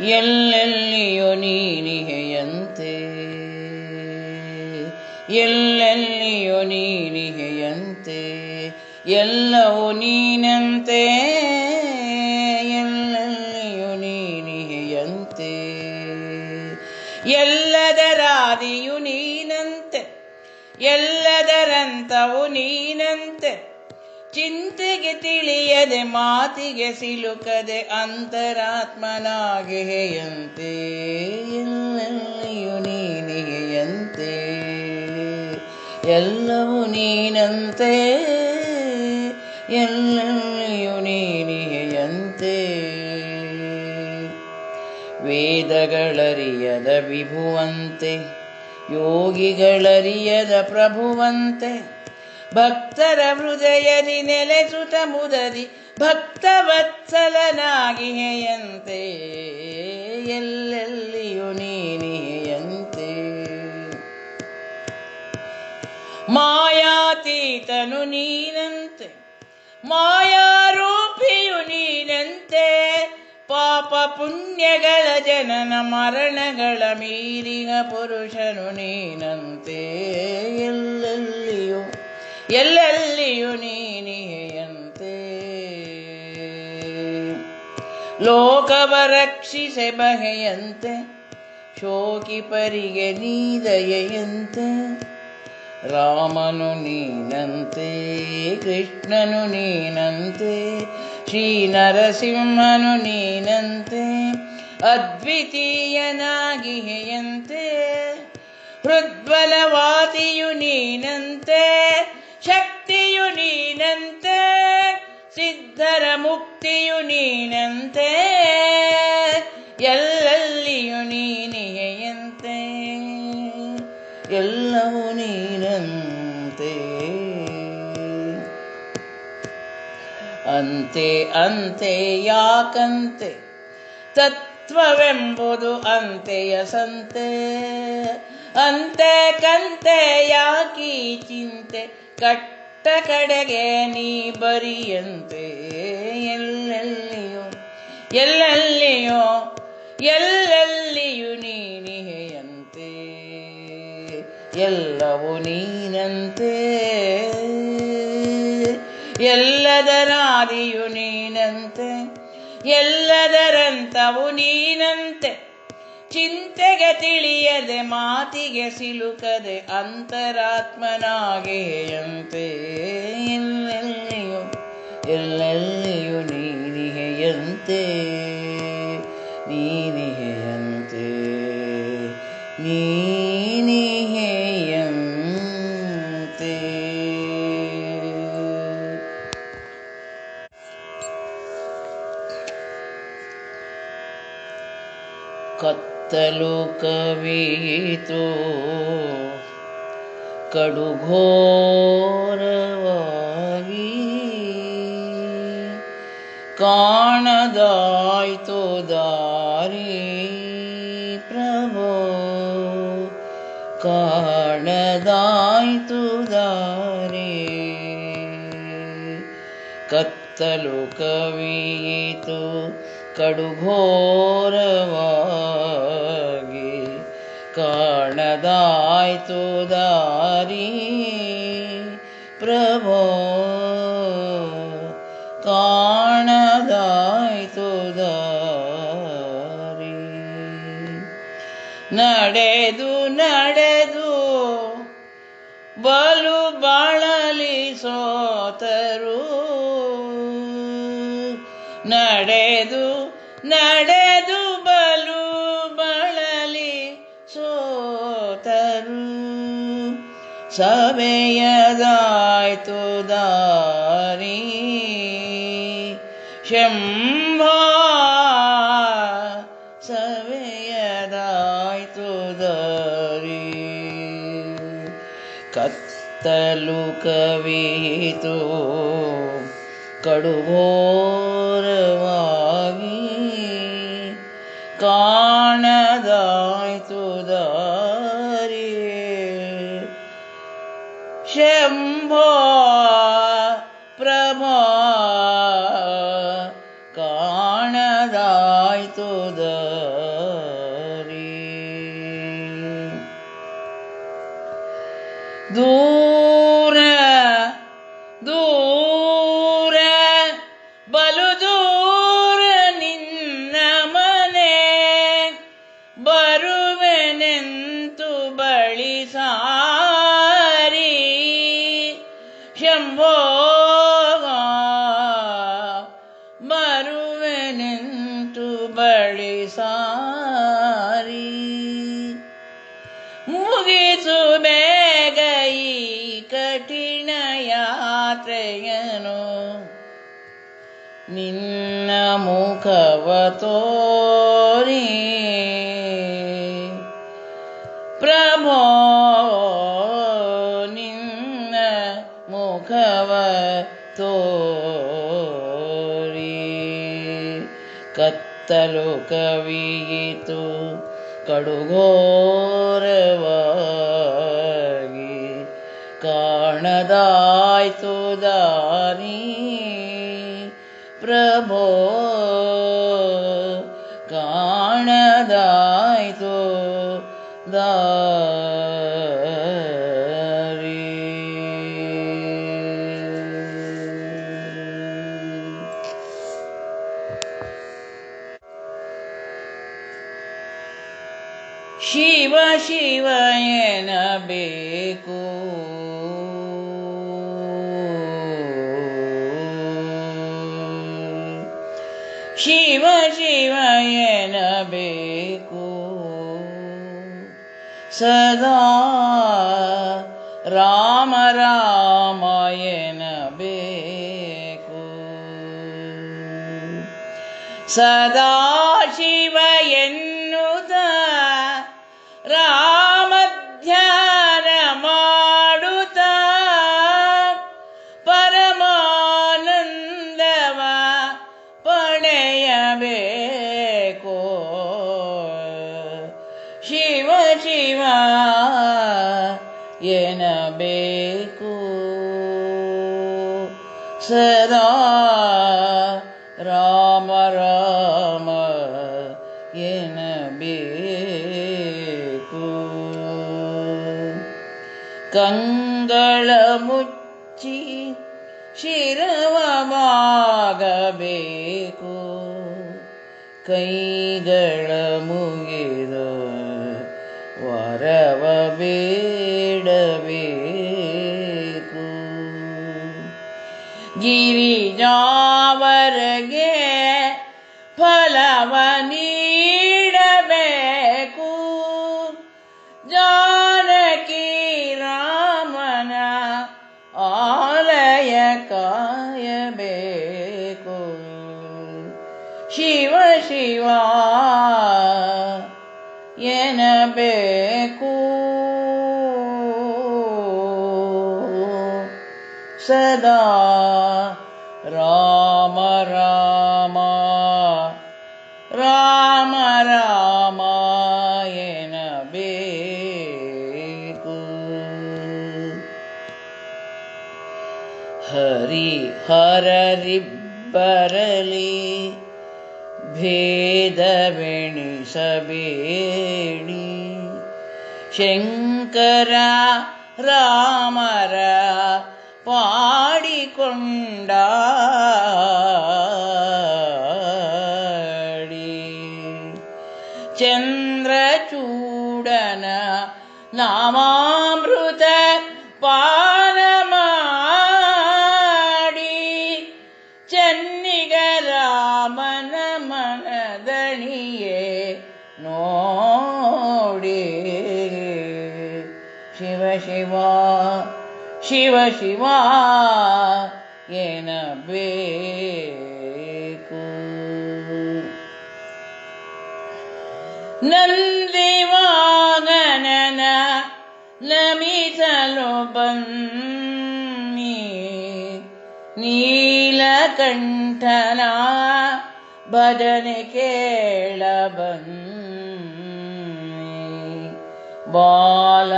ಎಲ್ಲೆಲ್ಲಿಯೋ ನೀನಿಗೆಯಂತೆ ಎಲ್ಲೆಲ್ಲಿಯೋ ನೀನಿಗೆಯಂತೆ ಎಲ್ಲವೂ ನೀನಂತೆ. ಎಲ್ಲೆಲ್ಲಿಯೋ ನೀನಿಗೆಯಂತೆ ಎಲ್ಲದರಾದಿಯು ನೀನಂತೆ. ಎಲ್ಲದರಂತವು ನೀನಂತೆ. ಚಿಂತೆಗೆ ತಿಳಿಯದೆ ಮಾತಿಗೆ ಸಿಲುಕದೆ ಅಂತರಾತ್ಮನಾಗೆಯಂತೆ ಎಲ್ಲೆಲ್ಲಿಯೂ ನೀನಿಗೆಯಂತೆ ಎಲ್ಲವೂ ನೀನಂತೆ. ಎಲ್ಲೆಲ್ಲಿಯೂ ನೀನಿಗೆಯಂತೆ ವೇದಗಳರಿಯದ ವಿಭುವಂತೆ, ಯೋಗಿಗಳರಿಯದ ಪ್ರಭುವಂತೆ ಭಕ್ತರ ಹೃದಯದಿ ನೆಲೆಸುತ ಮುದದಿ ಭಕ್ತವತ್ಸಲನಾಗಿಹೆಯಂತೆ ಎಲ್ಲೆಲ್ಲಿಯೂ ನೀನಿಹೆಯಂತೆ ಮಾಯಾತೀತನು ನೀನಂತೆ, ಮಾಯಾರೂಪಿಯು ನೀನಂತೆ. ಪಾಪ ಪುಣ್ಯಗಳ ಜನನ ಮರಣಗಳ ಮೀರಿನ ಪುರುಷನು ನೀನಂತೆ, ಎಲ್ಲೆಲ್ಲಿಯೂ ಎಲ್ಲೆಲ್ಲಿಯೂ ನೀನಿಯಂತೆ. ಲೋಕವ ರಕ್ಷಿಸೆ ಬಗೆಯಂತೆ ಶೋಕಿಪರಿಗೆ ನೀದಯಂತೆ. ರಾಮನು ನೀನಂತೆ, ಕೃಷ್ಣನು ನೀನಂತೆ ಶ್ರೀ ನರಸಿಂಹನು ನೀನಂತೆ ಅದ್ವಿತೀಯನಾಗಿಹೆಯಂತೆ ಹೃದ್ಬಲವಾದಿಯು ನೀನಂತೆ. ಶಕ್ತಿಯು ನೀನಂತೆ, ಸಿದ್ಧರ ಮುಕ್ತಿಯು ನೀನಂತೆ, ಎಲ್ಲಲ್ಲಿಯು ನೀನೆಯಂತೆ, ಎಲ್ಲವೂ ನೀನಂತೆ. ಅಂತೆ ಅಂತೆ, ಯಾಕಂತೆ? ತತ್ವವೆಂಬುದು ಅಂತೆಯ ಸಂತೆ. ಅಂತೆ, ಕಂತೆ, ಯಾಕಿ ಚಿಂತೆ? ಕಟ್ಟ ಕಡೆಗೆ ನೀ ಬರಿಯಂತೆ. ಎಲ್ಲೆಲ್ಲಿಯೋ ಎಲ್ಲೆಲ್ಲಿಯೋ ಎಲ್ಲೆಲ್ಲಿಯೂ ನೀನಿಹೆಯಂತೆ ಎಲ್ಲವೂ ನೀನಂತೆ. ಎಲ್ಲದರಾದಿಯು ನೀನಂತೆ. ಎಲ್ಲದರಂತವು ನೀನಂತೆ. ಚಿಂತೆಗೆ ತಿಳಿಯದೆ ಮಾತಿಗೆ ಸಿಲುಕದೆ ಅಂತರಾತ್ಮನಾಗೆಯಂತೆ. ಎಲ್ಲೆಲ್ಲಿಯೂ ಎಲ್ಲೆಲ್ಲಿಯೂ ನೀನಿಹೆಯಂತೆ ಕತ್ತಲು ಕವಿಯಿತು ಕಡುಘೋರವಾಗಿ ಕಾಣದಾಯ್ತು ದಾರಿ ಪ್ರಭೋ. ಕಾಣದಾಯ್ತು ದಾರಿ ಕತ್ತಲು ಕವಿಯಿತು ಕಡುಘೋರವಾಗಿ ಕಾಣದಾಯ್ತು ದಾರಿ. ಪ್ರಭೋ ಕಾಣದಾಯ್ತು ದಾರಿ. ನಡೆದು ನಡೆದು ಬಲು ಸವೆಯದಾಯ್ತು ದಾರಿ. ಶಂಭ ಸವೆಯದಾಯ್ತು ದಾರಿ. ಕತ್ತಲು ಕವಿಯಿತು ಕಡುಘೋರವಾಗಿ ಶಂಭೋ ಪ್ರಭಾ ಕಾಣದಾಯ್ತು ತೋರಿ. ಪ್ರಭೋ ನಿನ್ನ ಮುಖವ ತೋರಿ. ಕತ್ತಲು ಕವಿಯಿತು ಕಡುಗೋರವಾಗಿ. ಕಾಣದಾಯ್ತು ದಾರಿ ಪ್ರಭೋ ಕಾಣದಾಯಿತು ದಾರಿ ಶಿವ ಶಿವ ಎನ್ನಬೇಕು ಸದಾ ರಾಮ ರಾಮ ಎನ್ನಬೇಕು ಸದಾ ಕಂಗಳ ಮುಚ್ಚಿ ಶಿರವ ಬಾಗಬೇಕು ಕೈಗಳ ಮುಗಿದು ವರವ ಬೇಡಬೇಕು ಗಿರಿಜಾವರಗೆ ಫಲವ बेकू। सदा राम राम राम रामायण बेकू। हरि हररिब्बरली भेदवेणि सबेणि செங்கரா ராமரா பாடிக்கொண்டா ಶಿವ ಶಿವ ಶಿವ ಶಿವ ಏನಬೇಕು ನಂದಿವಾಗನನ ನಮಿಸಲು ಬನ್ನಿ ನೀಲಕಂಠನ ಭಜನೆ ಕೇಳ ಬನ್ನಿ ಬಾಲ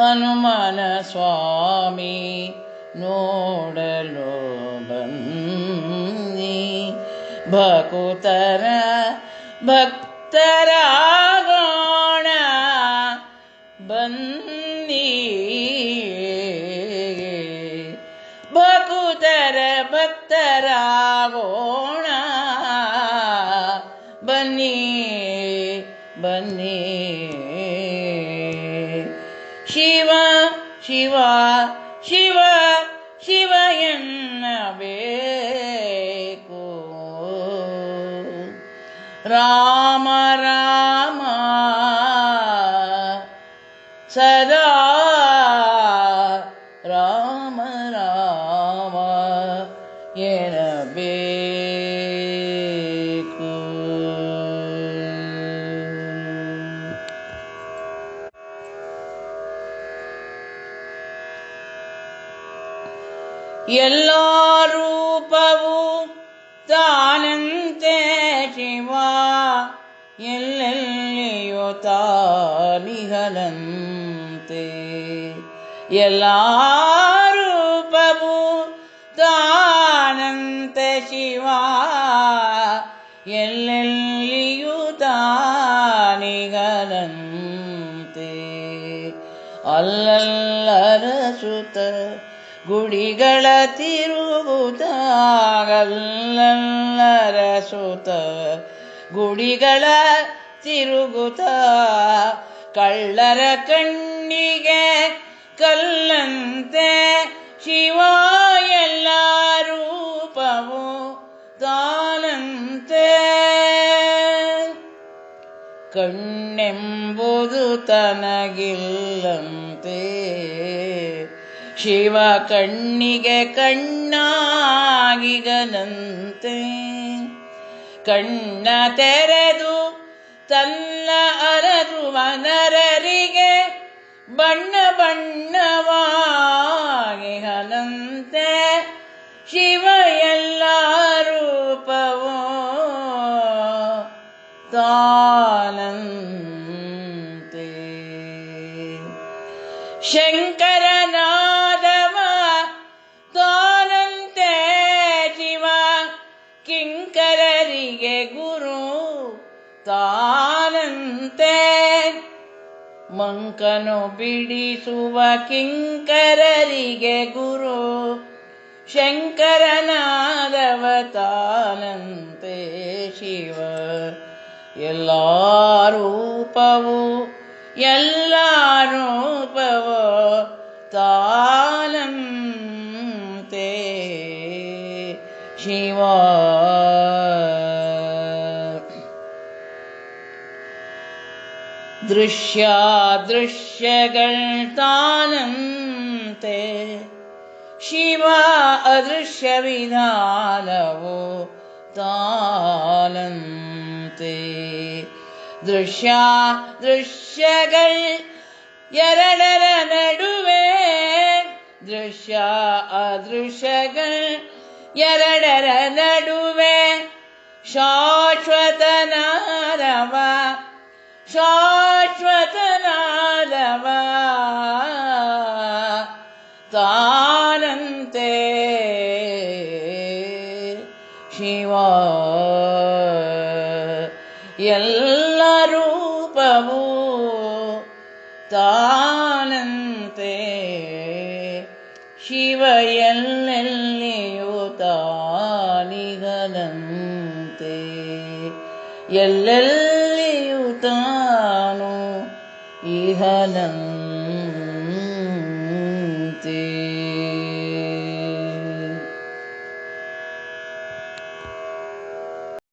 ಹನುಮನ ಸ್ವಾಮಿ ನೋಡಲು ಬನ್ನಿ. ಭಕುತರ ಭಕ್ತರಾಗೋಣ ಬನ್ನಿ. ಭಕುತರ ಭಕ್ತರಾಗೋಣ ಬನ್ನಿ ಬನ್ನಿ. ಶಿವ ಶಿವ ಶಿವ ಎನ್ನಬೇಕು ರಾಮ ರಾಮ ಸದಾ ರಾಮ ರಾಮ ಎನ್ನಬೇಕು ಎಲ್ಲ ರೂಪವು ತಾನಂತೆ ಶಿವ. ಎಲ್ಲೆಲ್ಲಿಯೋ ತಾನಿಗನಂತೆ ಎಲ್ಲ ರೂಪವು ತಾನಂತೆ ಶಿವ. ಎಲ್ಲೆಲ್ಲಿಯೂ ತಾನಿಗಲಂತೆ. ಅಲ್ಲಲ್ಲರ ಸುತ ಗುಡಿಗಳ ತಿರುಗುತ್ತಾಗಲ್ಲರ ಸುತ. ಗುಡಿಗಳ ತಿರುಗುತ್ತ ಕಳ್ಳರ ಕಣ್ಣಿಗೆ ಕಲ್ಲಂತೆ ಶಿವ ಎಲ್ಲ ರೂಪವು ತಾನಂತೆ. ಕಣ್ಣೆಂಬುದು ತನಗಿಲ್ಲಂತೆ. ಶಿವ ಕಣ್ಣಿಗೆ ಕಣ್ಣಾಗಿಗನಂತೆ ಕಣ್ಣ ತೆರೆದು ತನ್ನ ಅರದು ವನರರಿಗೆ ಬಣ್ಣ ಬಣ್ಣವಾಗಿಹನಂತೆ ಕಿಂಕರರಿಗೆ ಗುರು ತಾನಂತೆ. ಮಂಕನು ಬಿಡಿಸುವ ಕಿಂಕರರಿಗೆ ಗುರು ಶಂಕರನಾದವ ತಾನಂತೆ ಶಿವ. ಎಲ್ಲ ರೂಪವು ಎಲ್ಲ ರೂಪವು ತಾನಂತೆ. ಶಿವ दृश्यादृश्यगणतानन्ते शिवा अदृश्यविधानवो तालन्ते। दृश्या दृश्यगण यडुवे दृश्या अदृश्यगण यरणरनडुवे शाश्वतनारवा ಶಾಶ್ವತನಾದವ ತಾನಂತೆ ಶಿವ. ಎಲ್ಲ ರೂಪವು ತಾನಂತೆ ಶಿವ ಎಲ್ಲೆಲ್ಲಿಯೂ ತಾನಿಗನಂತೆ ಎಲ್ಲೆಲ್ಲಿಯೂ ತಾನು رهانا